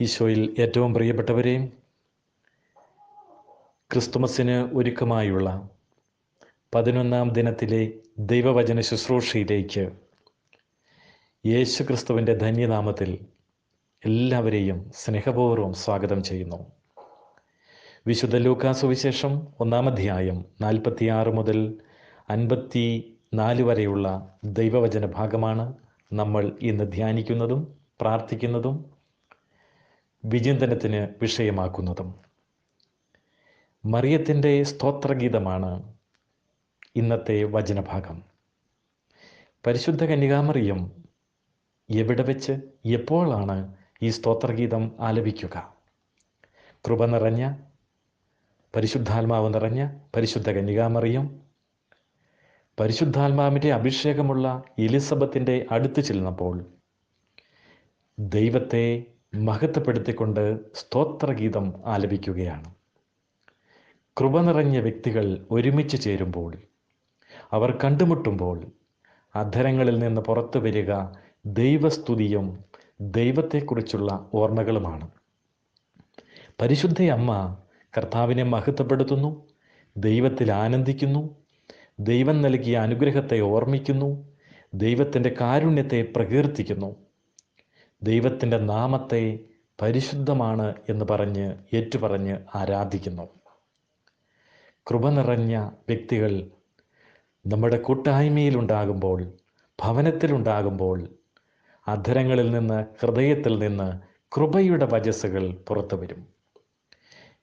ഈശോയിൽ ഏറ്റവും പ്രിയപ്പെട്ടവരെ ക്രിസ്തുമസിന് ഒരുക്കമായുള്ള പതിനൊന്നാം ദിനത്തിലെ ദൈവവചന ശുശ്രൂഷയിലേക്ക് യേശു ക്രിസ്തുവിന്റെ ധന്യനാമത്തിൽ എല്ലാവരെയും സ്നേഹപൂർവം സ്വാഗതം ചെയ്യുന്നു. വിശുദ്ധ ലൂക്കാ സുവിശേഷം ഒന്നാം അധ്യായം നാൽപ്പത്തിയാറ് മുതൽ അൻപത്തി നാല് വരെയുള്ള ദൈവവചന ഭാഗമാണ് നമ്മൾ ഇന്ന് ധ്യാനിക്കുന്നതും പ്രാർത്ഥിക്കുന്നതും വിചിന്തനത്തിന് വിഷയമാക്കുന്നതും. മറിയത്തിന്റെ സ്തോത്രഗീതമാണ് ഇന്നത്തെ വചനഭാഗം. പരിശുദ്ധ കന്യകാമറിയം എവിടെ വെച്ച് എപ്പോഴാണ് ഈ സ്തോത്രഗീതം ആലപിക്കുക? കൃപ നിറഞ്ഞ പരിശുദ്ധാത്മാവ് നിറഞ്ഞ പരിശുദ്ധ കന്യകാമറിയം പരിശുദ്ധാത്മാവിന്റെ അഭിഷേകമുള്ള എലിസബത്തിന്റെ അടുത്ത് ചെല്ലുന്നപ്പോൾ ദൈവത്തെ മഹത്വപ്പെടുത്തിക്കൊണ്ട് സ്തോത്രഗീതം ആലപിക്കുകയാണ്. കൃപ നിറഞ്ഞ വ്യക്തികൾ ഒരുമിച്ച് ചേരുമ്പോൾ അവർ കണ്ടുമുട്ടുമ്പോൾ അധരങ്ങളിൽ നിന്ന് പുറത്തു വരിക ദൈവസ്തുതിയും ദൈവത്തെക്കുറിച്ചുള്ള ഓർമ്മകളുമാണ്. പരിശുദ്ധയമ്മ കർത്താവിനെ മഹത്വപ്പെടുത്തുന്നു ദൈവത്തിൽ ആനന്ദിക്കുന്നു ദൈവം നൽകിയ അനുഗ്രഹത്തെ ഓർമ്മിക്കുന്നു ദൈവത്തിന്റെ കാരുണ്യത്തെ പ്രകീർത്തിക്കുന്നു. ദൈവത്തിന്റെ നാമത്തെ പരിശുദ്ധമാണ് എന്ന് പറഞ്ഞ് ഏറ്റുപറഞ്ഞ് ആരാധിക്കുന്നു. കൃപ നിറഞ്ഞ വ്യക്തികൾ നമ്മുടെ കൂട്ടായ്മയിലുണ്ടാകുമ്പോൾ ഭവനത്തിലുണ്ടാകുമ്പോൾ അധരങ്ങളിൽ നിന്ന് ഹൃദയത്തിൽ നിന്ന് കൃപയുടെ വജസ്സുകൾ പുറത്തു വരും.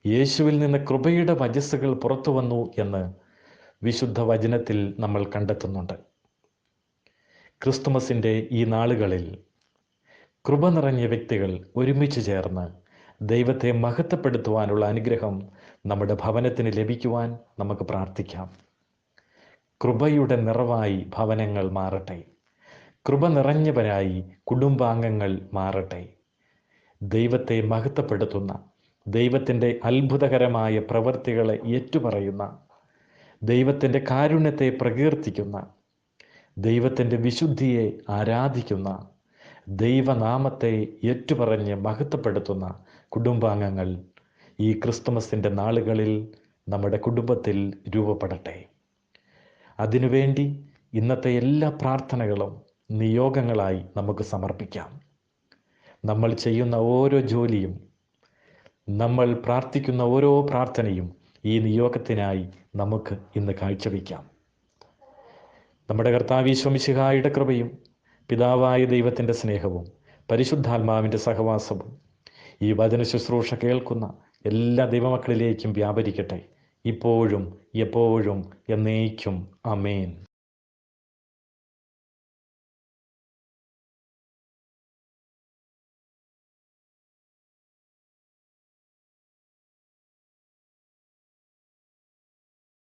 യേശുവിൽ നിന്ന് കൃപയുടെ വജസ്സുകൾ പുറത്തു വന്നു എന്ന് വിശുദ്ധ വചനത്തിൽ നമ്മൾ കണ്ടെത്തുന്നുണ്ട്. ക്രിസ്തുമസിന്റെ ഈ നാളുകളിൽ കൃപ നിറഞ്ഞ വ്യക്തികൾ ഒരുമിച്ച് ചേർന്ന് ദൈവത്തെ മഹത്വപ്പെടുത്തുവാനുള്ള അനുഗ്രഹം നമ്മുടെ ഭവനത്തിന് ലഭിക്കുവാൻ നമുക്ക് പ്രാർത്ഥിക്കാം. കൃപയുടെ നിറവായി ഭവനങ്ങൾ മാറട്ടെ. കൃപ നിറഞ്ഞവരായി കുടുംബാംഗങ്ങൾ മാറട്ടെ. ദൈവത്തെ മഹത്വപ്പെടുത്തുന്ന ദൈവത്തിന്റെ അത്ഭുതകരമായ പ്രവൃത്തികളെ ഏറ്റുപറയുന്ന ദൈവത്തിന്റെ കാരുണ്യത്തെ പ്രകീർത്തിക്കുന്ന ദൈവത്തിന്റെ വിശുദ്ധിയെ ആരാധിക്കുന്ന ദൈവനാമത്തെ ഏറ്റുപറഞ്ഞ് മഹത്വപ്പെടുത്തുന്ന കുടുംബാംഗങ്ങൾ ഈ ക്രിസ്തുമസിന്റെ നാളുകളിൽ നമ്മുടെ കുടുംബത്തിൽ രൂപപ്പെടട്ടെ. അതിനുവേണ്ടി ഇന്നത്തെ എല്ലാ പ്രാർത്ഥനകളും നിയോഗങ്ങളായി നമുക്ക് സമർപ്പിക്കാം. നമ്മൾ ചെയ്യുന്ന ഓരോ ജോലിയും നമ്മൾ പ്രാർത്ഥിക്കുന്ന ഓരോ പ്രാർത്ഥനയും ഈ നിയോഗത്തിനായി നമുക്ക് ഇന്ന് കാഴ്ചവെക്കാം നമ്മുടെ കർത്താവ് ഈശ്വമിശിഹായുടെ കൃപയും പിതാവായ ദൈവത്തിന്റെ സ്നേഹവും പരിശുദ്ധാത്മാവിന്റെ സഹവാസവും ഈ വചന ശുശ്രൂഷ കേൾക്കുന്ന എല്ലാ ദൈവമക്കളിലേക്കും വ്യാപരിക്കട്ടെ. ഇപ്പോഴും എപ്പോഴും എന്നേക്കും. അമേൻ